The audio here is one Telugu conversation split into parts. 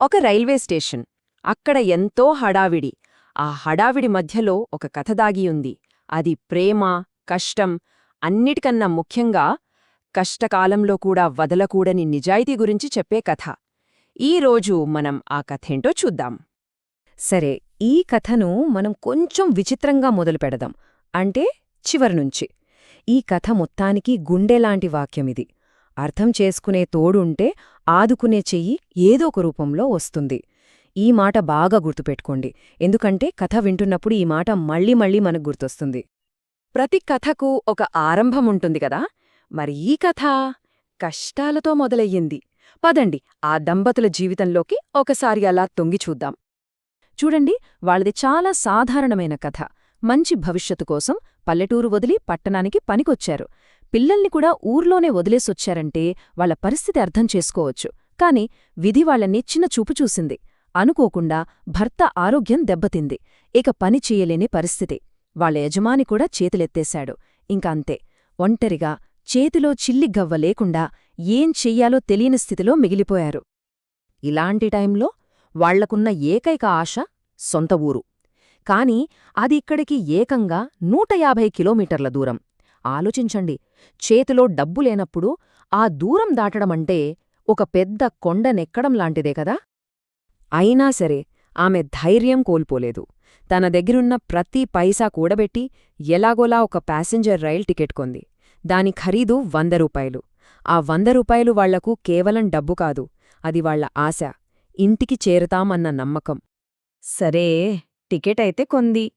ఒక రైల్వే స్టేషన్. అక్కడ ఎంతో హడావిడి. ఆ హడావిడి మధ్యలో ఒక కథ దాగి ఉంది. అది ప్రేమ కష్టం అన్నిటికన్నా ముఖ్యంగా కష్టకాలంలో కూడా వదలకూడని నిజాయితీ గురించి చెప్పే కథ. ఈరోజు మనం ఆ కథేంటో చూద్దాం. సరే ఈ కథను మనం కొంచెం విచిత్రంగా మొదలుపెడదాం అంటే చివరినుంచి ఈ కథ మొత్తానికి గుండెలాంటి వాక్యమిది. అర్థం చేసుకునే తోడుంటే ఆదుకునే చెయ్యి ఏదో ఒక రూపంలో వస్తుంది. ఈ మాట బాగా గుర్తుపెట్టుకోండి. ఎందుకంటే కథ వింటున్నప్పుడు ఈ మాట మళ్ళీ మళ్ళీ మనకు గుర్తొస్తుంది. ప్రతి కథకు ఒక ఆరంభముంటుంది కదా? మరి ఈ కథ కష్టాలతో మొదలయ్యింది. పదండి ఆ దంపతుల జీవితంలోకి ఒకసారి అలా తొంగి చూద్దాం. చూడండి వాళ్ళది చాలా సాధారణమైన కథ. మంచి భవిష్యత్తు కోసం పల్లెటూరు వదిలి పట్టణానికి పనికొచ్చారు. పిల్లల్ని కూడా ఊర్లోనే వదిలేసొచ్చారంటే వాళ్ళ పరిస్థితి అర్థం చేసుకోవచ్చు. కాని విధి వాళ్ళని చిన్న చూపు చూసింది. అనుకోకుండా భర్త ఆరోగ్యం దెబ్బతింది. ఇక పని చెయ్యలేని పరిస్థితి. వాళ్ళ యజమాని కూడా చేతులెత్తేశాడు. ఇంకంతే ఒంటరిగా చేతిలో చిల్లిగవ్వ లేకుండా ఏం చెయ్యాలో తెలియని స్థితిలో మిగిలిపోయారు. ఇలాంటి టైంలో వాళ్ళకున్న ఏకైక ఆశ సొంత ఊరు. కాని అది ఇక్కడికి ఏకంగా నూట యాభై కిలోమీటర్ల దూరం. ఆలోచించండి. చేతిలో డబ్బు లేనప్పుడు ఆ దూరం దాటడమంటే ఒక పెద్ద కొండనెక్కడం లాంటిదే కదా. అయినా సరే ఆమె ధైర్యం కోల్పోలేదు. తన దగ్గరున్న ప్రతి పైసా కూడబెట్టి ఎలాగోలా ఒక ప్యాసింజర్ రైల్ టికెట్ కొంది. దాని ఖరీదు వంద రూపాయలు. ఆ వంద రూపాయలు వాళ్ళకు కేవలం డబ్బు కాదు అది వాళ్ళ ఆశ. ఇంటికి చేరతామన్న నమ్మకం. సరే టికెట్ అయితే కొంది.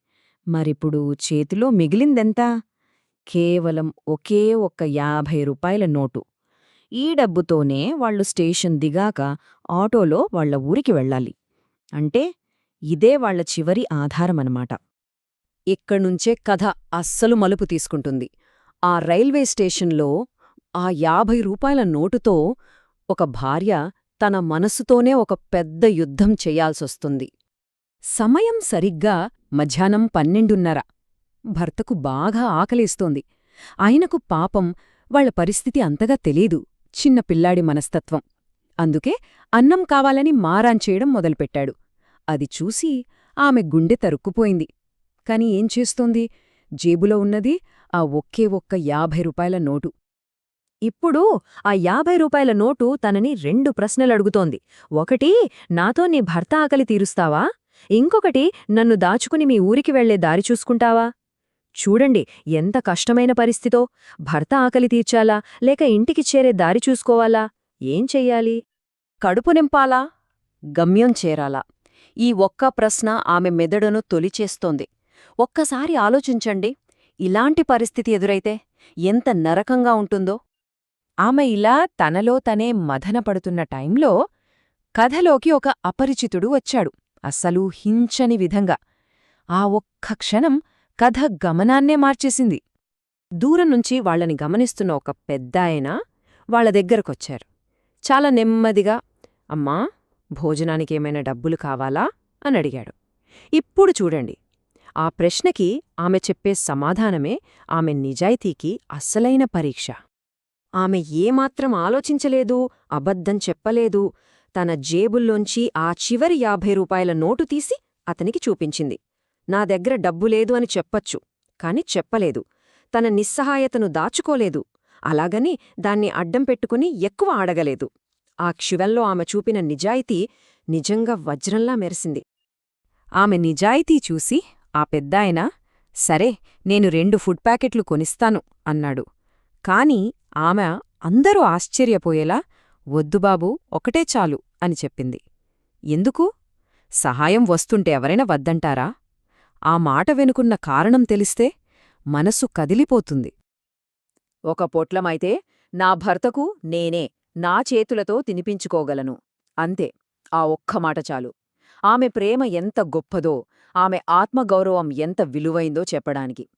మరిప్పుడు చేతిలో మిగిలిందెంత? కేవలం ఒకే ఒక్క యాభై రూపాయల నోటు. ఈ డబ్బుతోనే వాళ్ళు స్టేషన్ దిగాక ఆటోలో వాళ్ళ ఊరికి వెళ్ళాలి. అంటే ఇదే వాళ్ళ చివరి ఆధారమనమాట. ఇక్కడ్నుంచే కథ అస్సలు మలుపు తీసుకుంటుంది. ఆ రైల్వే స్టేషన్లో ఆ యాభై రూపాయల నోటుతో ఒక భార్య తన మనసుతోనే ఒక పెద్ద యుద్ధం చెయ్యాల్సొస్తుంది సమయం సరిగ్గా మధ్యాహ్నం పన్నెండున్నర. భర్తకు బాగా ఆకలేస్తోంది. ఆయనకు పాపం వాళ్ళ పరిస్థితి అంతగా తెలీదు. చిన్న పిల్లాడి మనస్తత్వం. అందుకే అన్నం కావాలని మారాంచేయడం మొదలుపెట్టాడు. అది చూసి ఆమె గుండె తరుక్కుపోయింది. కాని ఏం చేస్తోంది? జేబులో ఉన్నది ఆ ఒకే ఒక్క యాభై రూపాయల నోటు. ఇప్పుడు ఆ యాభై రూపాయల నోటు తనని రెండు ప్రశ్నలడుగుతోంది ఒకటి నాతో నీ భర్త ఆకలి తీరుస్తావా? ఇంకొకటి నన్ను దాచుకుని మీ ఊరికి వెళ్ళే దారి చూసుకుంటావా? చూడండి ఎంత కష్టమైన పరిస్థితో. భర్త ఆకలి తీర్చాలా? లేక ఇంటికి చేరే దారి చూసుకోవాలా? ఏం చెయ్యాలి? కడుపు నింపాలా? గమ్యం చేరాలా? ఈ ఒక్క ప్రశ్న ఆమె మెదడును తొలిచేస్తోంది. ఒక్కసారి ఆలోచించండి ఇలాంటి పరిస్థితి ఎదురైతే ఎంత నరకంగా ఉంటుందో. ఆమె ఇలా తనలో తనే మదనపడుతున్న టైంలో కథలోకి ఒక అపరిచితుడు వచ్చాడు అస్సలు హించని విధంగా. ఆ ఒక్క క్షణం కథ గమనాన్నే మార్చేసింది. దూరం నుంచి వాళ్ళని గమనిస్తున్న ఒక పెద్దాయన వాళ్ళ దగ్గరకొచ్చారు. చాలా నెమ్మదిగా అమ్మా భోజనానికేమైనా డబ్బులు కావాలా? అని అడిగాడు. ఇప్పుడు చూడండి. ఆ ప్రశ్నకి ఆమె చెప్పే సమాధానమే ఆమె నిజాయితీకి అస్సలైన పరీక్ష. ఆమె ఏమాత్రం ఆలోచించలేదు అబద్ధం చెప్పలేదు. తన జేబుల్లోంచి ఆ చివరి యాభై రూపాయల నోటు తీసి అతనికి చూపించింది. నా దగ్గర డబ్బు లేదు అని చెప్పచ్చు. కాని చెప్పలేదు. తన నిస్సహాయతను దాచుకోలేదు. అలాగని దాన్ని అడ్డం పెట్టుకుని ఎక్కువ ఆడగలేదు. ఆ క్షువెల్లో ఆమె చూపిన నిజాయితీ నిజంగా వజ్రంలా మెరిసింది. ఆమె నిజాయితీ చూసి ఆ పెద్దాయన? సరే నేను రెండు ఫుడ్ ప్యాకెట్లు కొనిస్తాను అన్నాడు. కాని ఆమె అందరూ ఆశ్చర్యపోయేలా వద్దుబాబూ ఒకటే చాలు అని చెప్పింది. ఎందుకు? సహాయం వస్తుంటే ఎవరైనా వద్దంటారా? ఆ మాట వెనుకున్న కారణం తెలిస్తే మనసు కదిలిపోతుంది. ఒక పొట్లమైతే నా భర్తకు నేనే నా చేతులతో తినిపించుకోగలను. అంతే ఆ ఒక్క మాట చాలు. ఆమె ప్రేమ ఎంత గొప్పదో ఆమె ఆత్మగౌరవం ఎంత విలువైందో చెప్పడానికి.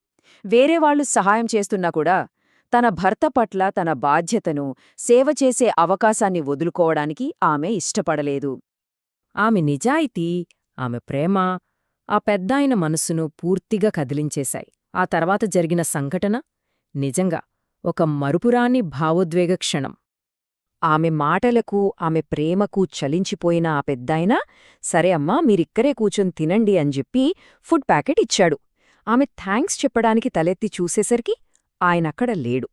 వేరేవాళ్ళు సహాయం చేస్తున్నా కూడా తన భర్త పట్ల తన బాధ్యతను సేవ చేసే అవకాశాన్ని వదులుకోవడానికి ఆమె ఇష్టపడలేదు. ఆమె నిజాయితీ ఆమె ప్రేమ ఆ పెద్దాయన మనసును పూర్తిగా కదిలించేశాయి. ఆ తర్వాత జరిగిన సంఘటన? నిజంగా ఒక మరుపురాని భావోద్వేగ క్షణం. ఆమె మాటలకు ఆమె ప్రేమకు చలించిపోయిన ఆ పెద్దాయన సరే అమ్మా మీరిక్కరే కూచొని తినండి అని చెప్పి ఫుడ్ ప్యాకెట్ ఇచ్చాడు. ఆమె థ్యాంక్స్ చెప్పడానికి తలెత్తి చూసేసరికి ఆయనక్కడ లేడు.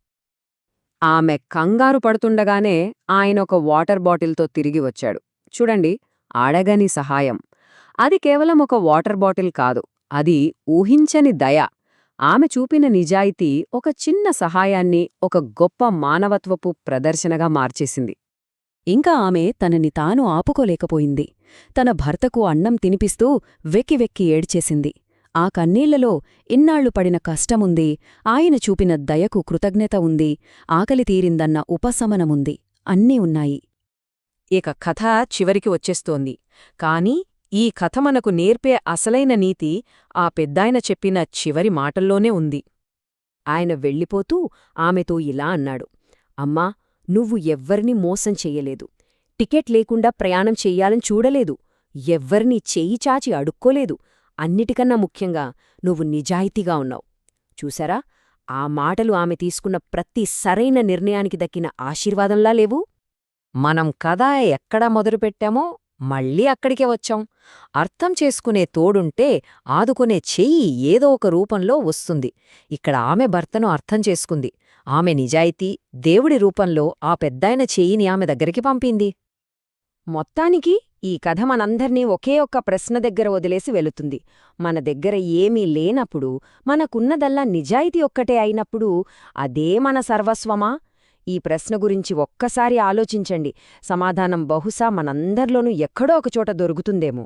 ఆమె కంగారు పడుతుండగానే ఆయన ఒక వాటర్ బాటిల్తో తిరిగి వచ్చాడు. చూడండి అడగని సహాయం. అది కేవలం ఒక వాటర్ బాటిల్ కాదు అది ఊహించని దయ. ఆమె చూపిన నిజాయితీ ఒక చిన్న సహాయాన్ని ఒక గొప్ప మానవత్వపు ప్రదర్శనగా మార్చేసింది. ఇంకా ఆమె తనని తాను ఆపుకోలేకపోయింది. తన భర్తకు అన్నం తినిపిస్తూ వెక్కి వెక్కి ఏడ్చేసింది. ఆ కన్నీళ్ళలో ఇన్నాళ్ళు పడిన కష్టముంది ఆయన చూపిన దయకు కృతజ్ఞత ఉంది ఆకలి తీరిందన్న ఉపశమనముంది. అన్నీ ఉన్నాయి. ఇక కథ చివరికి వచ్చేస్తోంది. కాని ఈ కథ మనకు నేర్పే అసలైన నీతి ఆ పెద్దాయన చెప్పిన చివరి మాటల్లోనే ఉంది. ఆయన వెళ్ళిపోతూ ఆమెతో ఇలా అన్నాడు. అమ్మా నువ్వు ఎవ్వరినీ మోసం చెయ్యలేదు. టికెట్ లేకుండా ప్రయాణం చెయ్యాలని చూడలేదు. ఎవ్వరినీ చెయ్యి చాచి అడుక్కోలేదు. అన్నిటికన్నా ముఖ్యంగా నువ్వు నిజాయితీగా ఉన్నావు. చూసారా? ఆ మాటలు ఆమె తీసుకున్న ప్రతి సరైన నిర్ణయానికి దక్కిన ఆశీర్వాదంలా లేవు. మనం కథ ఎక్కడ మొదలుపెట్టామో మళ్ళీ అక్కడికే వచ్చాం. అర్థం చేసుకునే తోడుంటే ఆదుకునే చెయ్యి ఏదో ఒక రూపంలో వస్తుంది. ఇక్కడ ఆమె భర్తను అర్థం చేసుకుంది. ఆమె నిజాయితీ దేవుడి రూపంలో ఆ పెద్దాయన చెయ్యిని ఆమె దగ్గరికి పంపింది. మొత్తానికి ఈ కథ మనందర్నీ ఒకే ఒక్క ప్రశ్న దగ్గర వదిలేసి వెళుతుంది. మన దగ్గర ఏమీ లేనప్పుడు మనకున్నదల్లా నిజాయితీ ఒక్కటే అయినప్పుడు అదే మన సర్వస్వమా? ఈ ప్రశ్న గురించి ఒక్కసారి ఆలోచించండి. సమాధానం బహుశా మనందర్లోనూ ఎక్కడో ఒకచోట దొరుకుతుందేమో.